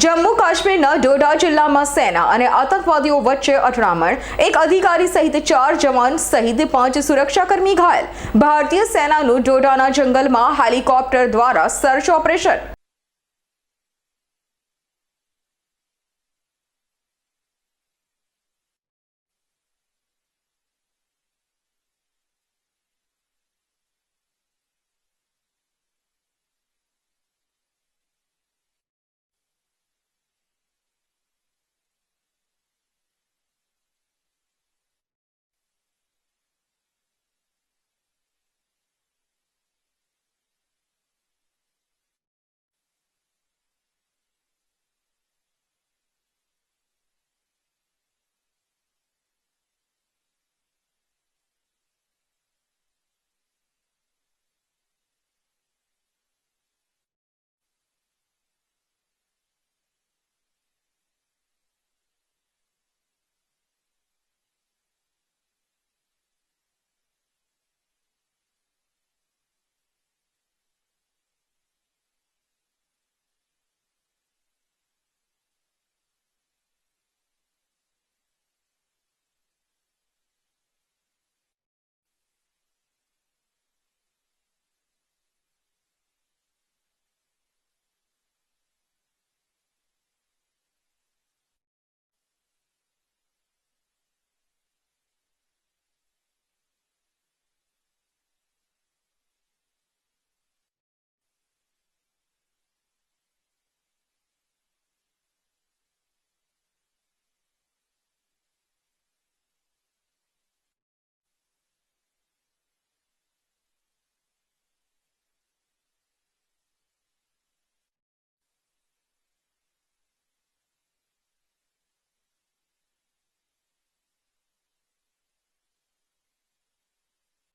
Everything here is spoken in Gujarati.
જમ્મુ કાશ્મીરના ડોડા જિલ્લામાં સેના અને આતંકવાદીઓ વચ્ચે અથડામણ. એક અધિકારી સહિત ચાર જવાન સહિત પાંચ સુરક્ષાકર્મી ઘાયલ. ભારતીય સેનાનું ડોડાના જંગલમાં હેલિકોપ્ટર દ્વારા સર્ચ ઓપરેશન.